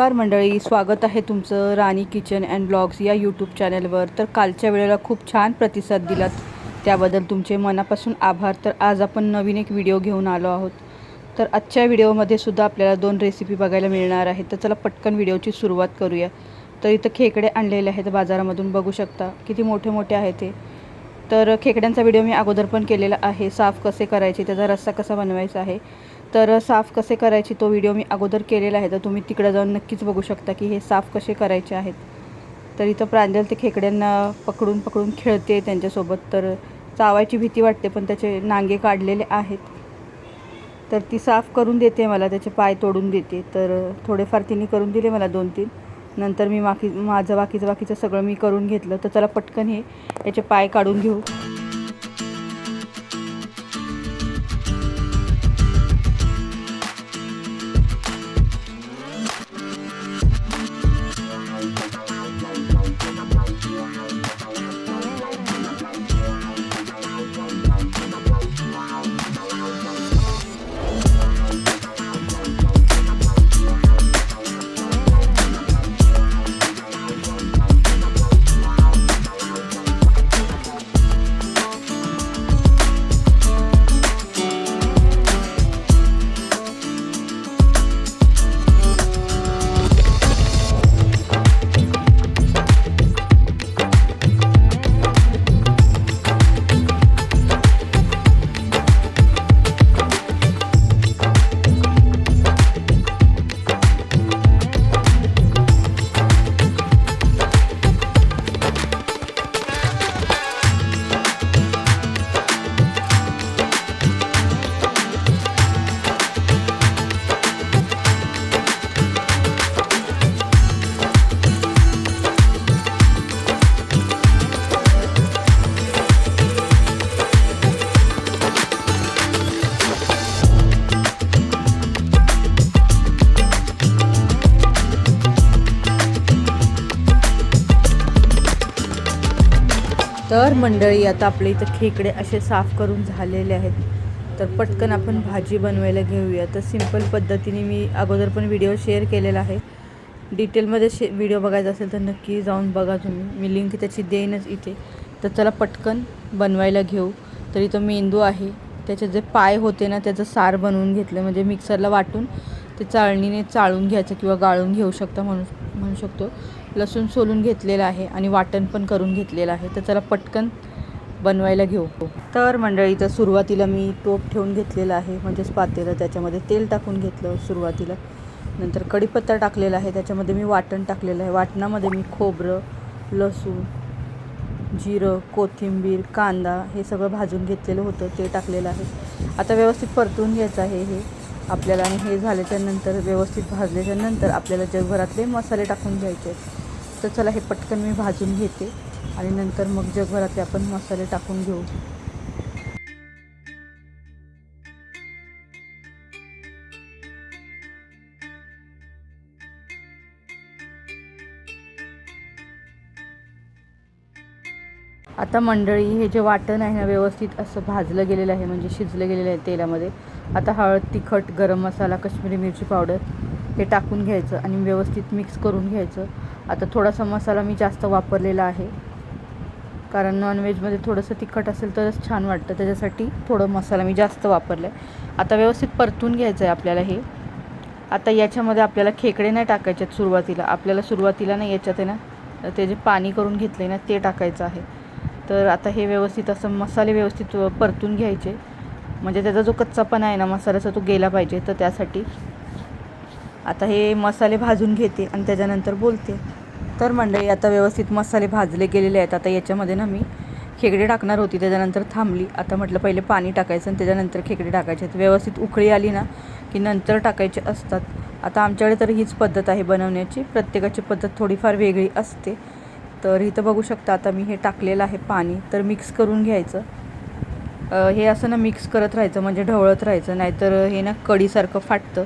नमस्कार मंडळी स्वागत आहे तुमचं राणी किचन अँड ब्लॉग्स या यूट्यूब चॅनलवर. तर कालच्या वेळेला खूप छान प्रतिसाद दिलात. त्याबद्दल तुमचे मनापासून आभार. तर आज आपण नवीन एक व्हिडिओ घेऊन आलो आहोत. तर आजच्या व्हिडिओमध्ये सुद्धा आपल्याला दोन रेसिपी बघायला मिळणार आहेत. तर चला पटकन व्हिडिओची सुरुवात करूया. तर इथं खेकडे आणलेले आहेत बाजारामधून बघू शकता. किती मोठे मोठे आहेत ते. तर खेकड्यांचा व्हिडिओ मी अगोदर पण केलेला आहे. साफ कसे करायचे त्याचा रस्सा कसा बनवायचा आहे. तर साफ कसे करायची तो व्हिडिओ मी अगोदर केलेला आहे. तर तुम्ही तिकडे जाऊन नक्कीच बघू शकता की हे साफ कसे करायचे आहेत. तर इथं प्रांजल ते खेकड्यांना पकडून पकडून खेळते त्यांच्यासोबत. तर चावायची भीती वाटते पण त्याचे नांगे काढलेले आहेत. तर ती साफ करून देते मला त्याचे पाय तोडून देते. तर थोडेफार तिने करून दिले मला दोन तीन. नंतर मी बाकी माझं बाकीचं बाकीचं सगळं मी करून घेतलं. तर चला पटकन हे याचे पाय काढून घेऊ. मंडळी आता आपल्या इथं खेकडे असे साफ करून झालेले आहेत. तर पटकन आपण भाजी बनवायला घेऊया. तर सिंपल पद्धतीने मी अगोदर पण व्हिडिओ शेअर केलेला आहे. डिटेलमध्ये शे व्हिडिओ बघायचा असेल तर नक्की जाऊन बघा तुम्ही. मी लिंक त्याची देईनच इथे. तर चला पटकन बनवायला घेऊ. तर इथं मेंदू आहे. त्याचे जे पाय होते ना त्याचं सार बनवून घेतलं. म्हणजे मिक्सरला वाटून ते चाळणीने चाळून घ्यायचं किंवा गाळून घेऊ शकता म्हणून. म्हणू शकतो. लसूण सोलून घेतलेलं आहे आणि वाटण पण करून घेतलेलं आहे. तर चला पटकन बनवायला घेऊ. तर मंडळी तर सुरुवातीला मी टोप ठेवून घेतलेलं आहे. म्हणजेच पातेलं त्याच्यामध्ये तेल टाकून घेतलं सुरुवातीला. नंतर कढीपत्ता टाकलेला आहे. त्याच्यामध्ये मी वाटण टाकलेलं आहे. वाटणामध्ये मी खोबरं लसूण जिरं कोथिंबीर कांदा हे सगळं भाजून घेतलेलं होतं. ते टाकलेलं आहे. आता व्यवस्थित परतून घ्यायचं आहे हे. आपल्याला आणि हे झाल्याच्यानंतर व्यवस्थित भाजल्याच्या नंतर आपल्याला जगभरातले मसाले टाकून घ्यायचे आहेत. तर चला हे पटकन मी भाजून घेते आणि नंतर मग जगभरातले आपण मसाले टाकून घेऊ. आता मंडळी हे जे वाटण आहे ना व्यवस्थित असं भाजलं गेलेलं आहे म्हणजे शिजलं गेलेलं आहे तेलामध्ये. आता हळद तिखट गरम मसाला कश्मीरी मिरची पावडर हे टाकून घ्यायचं आणि व्यवस्थित मिक्स करून घ्यायचं. आता थोडासा मसाला मी जास्त वापरलेला आहे. कारण नॉनव्हेजमध्ये थोडंसं तिखट असेल तरच छान वाटतं. त्याच्यासाठी थोडं मसाला मी जास्त वापरला आहे आता व्यवस्थित परतून घ्यायचं आहे आपल्याला हे. आता याच्यामध्ये आपल्याला खेकडे नाही टाकायचे आहेत सुरुवातीला. आपल्याला सुरुवातीला नाही याच्यात आहे ना ते जे पाणी करून घेतलं आहे ना ते टाकायचं आहे. तर आता हे व्यवस्थित असं मसाले व्यवस्थित परतून घ्यायचे. म्हणजे त्याचा जो कच्चापणा आहे ना मसाल्याचा तो गेला पाहिजे. तर त्यासाठी आता हे मसाले भाजून घेते आणि त्याच्यानंतर बोलते. तर मंडळी आता व्यवस्थित मसाले भाजले गेलेले आहेत. आता याच्यामध्ये ना मी खेकडे टाकणार होती. त्याच्यानंतर थांबली. आता म्हटलं पहिले पाणी टाकायचं आणि त्याच्यानंतर खेकडे टाकायचे आहेत. व्यवस्थित उकळी आली ना की नंतर टाकायचे असतात. आता आमच्याकडे तर हीच पद्धत आहे बनवण्याची. प्रत्येकाची पद्धत थोडीफार वेगळी असते. तर इथं बघू शकता आता मी हे टाकलेलं आहे पाणी. तर मिक्स करून घ्यायचं. हे असं ना मिक्स करत राहायचं म्हणजे ढवळत राहायचं नाहीतर हे ना कढीसारखं फाटतं.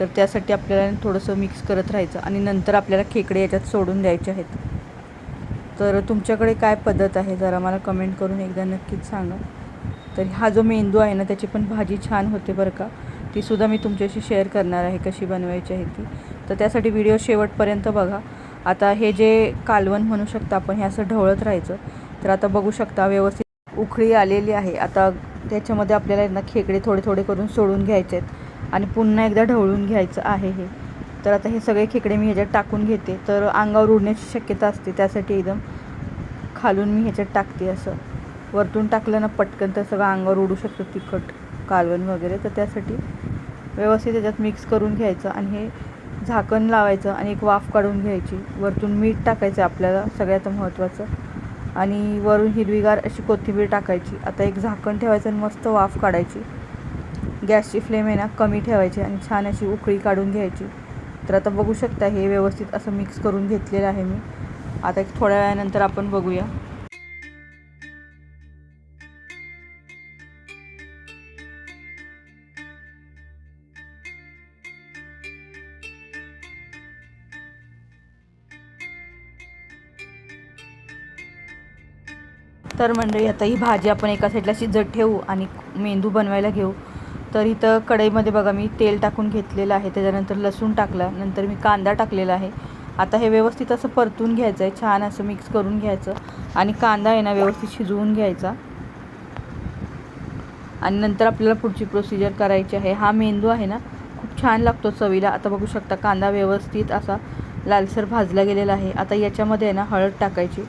तर त्यासाठी आपल्याला थोडंसं मिक्स करत राहायचं आणि नंतर आपल्याला खेकडे याच्यात सोडून द्यायचे आहेत. तर तुमच्याकडे काय पद्धत आहे? जरा मला कमेंट करून एकदा नक्कीच सांगा. तर हा जो मेंदू आहे ना त्याची पण भाजी छान होते बरं का. तीसुद्धा मी तुमच्याशी शेअर करणार आहे कशी बनवायची आहे ती. तर त्यासाठी व्हिडिओ शेवटपर्यंत बघा. आता हे जे कालवण म्हणू शकता आपण हे असं ढवळत राहायचं. तर आता बघू शकता व्यवस्थित उखळी आलेली आहे. आता त्याच्यामध्ये आपल्याला यांना खेकडे थोडे थोडे करून सोडून घ्यायचे आहेत आणि पुन्हा एकदा ढवळून घ्यायचं आहे हे. तर आता हे सगळे खेकडे मी ह्याच्यात टाकून घेते. तर अंगावर उडण्याची शक्यता असते त्यासाठी एकदम खालून मी ह्याच्यात टाकते असं. वरतून टाकलं ना पटकन तर सगळं अंगावर उडू शकतं तिखट कालवण वगैरे. तर त्यासाठी व्यवस्थित त्याच्यात मिक्स करून घ्यायचं आणि हे झाकण लावायचं आणि एक वाफ काढून घ्यायची. वरतून मीठ टाकायचं आपल्याला सगळ्यात महत्त्वाचं आणि वरून हिरवीगार अशी कोथिंबीर टाकायची. आता एक झाकण ठेवायचं आणि मस्त वाफ काढायची. गॅसची फ्लेम आहे ना कमी ठेवायची आणि छान अशी उकळी काढून घ्यायची. तर आता बघू शकता हे व्यवस्थित असं मिक्स करून घेतलेलं आहे मी. आता एक थोड्या वेळानंतर आपण बघूया. तर मंडळी आता ही भाजी आपण एका साईडला शिजत ठेवू आणि मेंदू बनवायला घेऊ. तर इथं कढईमध्ये बघा मी तेल टाकून घेतलेलं आहे. त्याच्यानंतर लसूण टाकला नंतर मी कांदा टाकलेला आहे. आता हे व्यवस्थित असं परतून घ्यायचं आहे छान असं मिक्स करून घ्यायचं आणि कांदा आहे ना व्यवस्थित शिजवून घ्यायचा. आणि नंतर आपल्याला पुढची प्रोसिजर करायची आहे. हा मेंदू आहे ना खूप छान लागतो चवीला. आता बघू शकता कांदा व्यवस्थित असा लालसर भाजला गेलेला आहे. आता याच्यामध्ये आहे ना हळद टाकायची.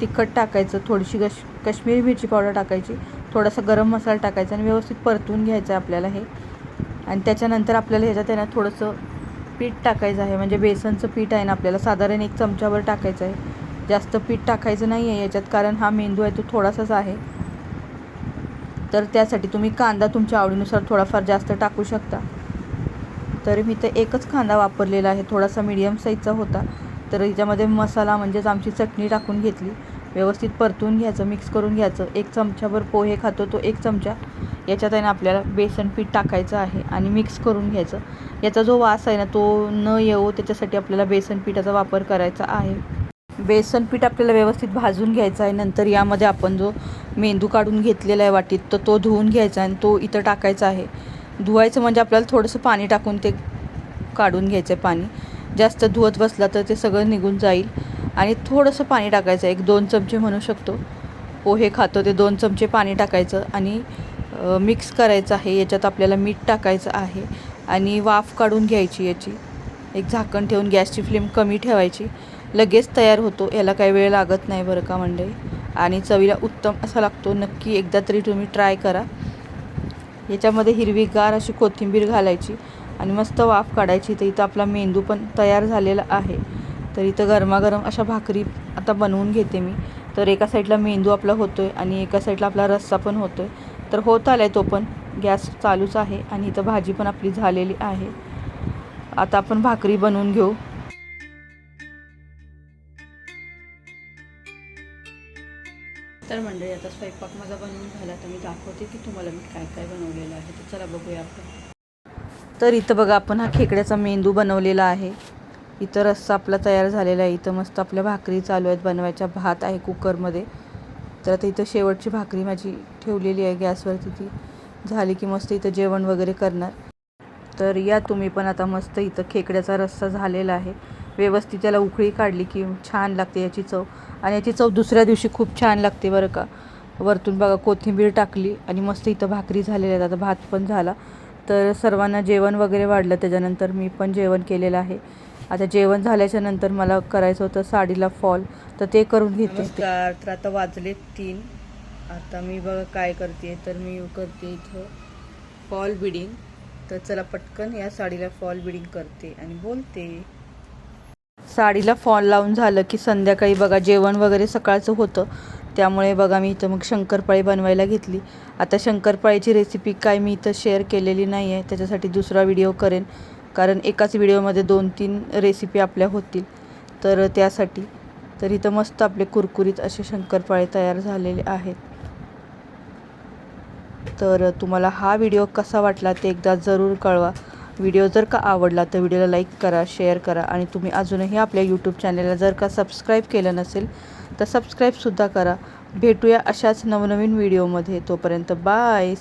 तिखट टाकायचं थोडीशी कश काश्मीरी मिरची पावडर टाकायची थोडासा गरम मसाला टाकायचा आणि व्यवस्थित परतून घ्यायचं आहे आपल्याला हे. आणि त्याच्यानंतर आपल्याला ह्याच्यात आहे ना थोडंसं पीठ टाकायचं आहे. म्हणजे बेसनचं पीठ आहे ना आपल्याला साधारण एक चमच्यावर टाकायचं आहे. जास्त पीठ टाकायचं नाही आहे याच्यात कारण हा मेंदू आहे तो थोडासाच आहे. तर त्यासाठी तुम्ही कांदा तुमच्या आवडीनुसार थोडाफार जास्त टाकू शकता. तर मी तर एकच कांदा वापरलेला आहे. थोडासा मीडियम साईजचा होता. तर याच्यामध्ये मसाला म्हणजेच आमची चटणी टाकून घेतली. व्यवस्थित परतून घ्यायचं मिक्स करून घ्यायचं. एक चमच्याभर पोहे खातो तो एक चमचा. याच्यात आहे ना आपल्याला बेसन पीठ टाकायचं आहे आणि मिक्स करून घ्यायचं. याचा जो वास आहे ना तो न येऊ त्याच्यासाठी आपल्याला बेसन पिठाचा वापर करायचा आहे. बेसन पीठ आपल्याला व्यवस्थित भाजून घ्यायचं आहे. नंतर यामध्ये आपण जो मेंदू काढून घेतलेला आहे वाटीत तर तो धुवून घ्यायचा आणि तो इथं टाकायचा आहे. धुवायचं म्हणजे आपल्याला थोडंसं पाणी टाकून ते काढून घ्यायचं आहे पाणी. जास्त धुवत बसला तर ते सगळं निघून जाईल. आणि थोडंसं पाणी टाकायचं एक दोन चमचे म्हणू शकतो. पोहे खातो ते दोन चमचे पाणी टाकायचं आणि मिक्स करायचं आहे. याच्यात आपल्याला मीठ टाकायचं आहे आणि वाफ काढून घ्यायची याची. एक झाकण ठेवून गॅसची फ्लेम कमी ठेवायची. लगेच तयार होतो. याला काही वेळ लागत नाही बरं का मंडळी. आणि चवीला उत्तम असा लागतो. नक्की एकदा तरी तुम्ही ट्राय करा. याच्यामध्ये हिरवीगार अशी कोथिंबीर घालायची. आणि मस्त वाफ काढायची. तर इथं आपला मेंदू पण तयार झालेला आहे. तर इथं गरमागरम अशा भाकरी आता बनवून घेते मी. तर एका साईडला मेंदू आपला होतो आहे आणि एका साईडला आपला रस्सा पण होतो आहे तर होत आला आहे तो पण. गॅस चालूच आहे आणि इथं भाजी पण आपली झालेली आहे. आता आपण भाकरी बनवून घेऊ. तर मंडळी आता स्वयंपाक माझा बनवून झाला. तर मी दाखवते की तुम्हाला मी काय काय बनवलेलं आहे. तर चला बघूया आपण. तर इथं बघा आपण हा खेकड्याचा मेंदू बनवलेला आहे. इथं रस्सा आपला तयार झालेला आहे. इथं मस्त आपल्या भाकरी चालू आहेत बनवायच्या. भात आहे कुकरमध्ये. तर आता इथं शेवटची भाकरी माझी ठेवलेली आहे गॅसवरती. ती झाली की मस्त इथं जेवण वगैरे करणार. तर या तुम्ही पण आता मस्त इथं खेकड्याचा रस्सा झालेला आहे. व्यवस्थित त्याला उकळी काढली की छान लागते याची चव. आणि याची चव दुसऱ्या दिवशी खूप छान लागते बरं का. वरतून बघा कोथिंबीर टाकली आणि मस्त इथं भाकरी झालेल्या आहेत. आता भात पण झाला. तर सर्वांना जेवण वगैरे वाढलं. त्याच्यानंतर मी पण जेवण केलेलं आहे. आता जेवण झाल्याच्यानंतर मला करायचं होतं साडीला फॉल. तर ते करून घेते. नमस्कार. तर आता वाजले तीन. आता मी बघा काय करते तर मी करते इथं फॉल बिडिंग. तर चला पटकन या साडीला फॉल बिडिंग करते आणि बोलते. साडीला फॉल लावून झालं की संध्याकाळी बघा जेवण वगैरे सकाळचं होतं. त्यामुळे बघा मी इथं मग शंकरपाळी बनवायला घेतली. आता शंकरपाळीची रेसिपी काय मी इथं शेअर केलेली नाही आहे त्याच्यासाठी दुसरा व्हिडिओ करेन. कारण एकाच व्हिडिओमध्ये दोन तीन रेसिपी आपल्या होतील. तर त्यासाठी. तर इथं मस्त आपले कुरकुरीत असे शंकरपाळे तयार झालेले आहेत. तर तुम्हाला हा व्हिडिओ कसा वाटला ते एकदा जरूर कळवा. व्हिडिओ जर का आवडला तर व्हिडिओला लाईक करा शेअर करा आणि तुम्ही अजूनही आपल्या यूट्यूब चॅनलला जर का सबस्क्राईब केलं नसेल तर सबस्क्राईबसुद्धा करा. भेटूया अशाच नवनवीन व्हिडिओमध्ये तोपर्यंत बाय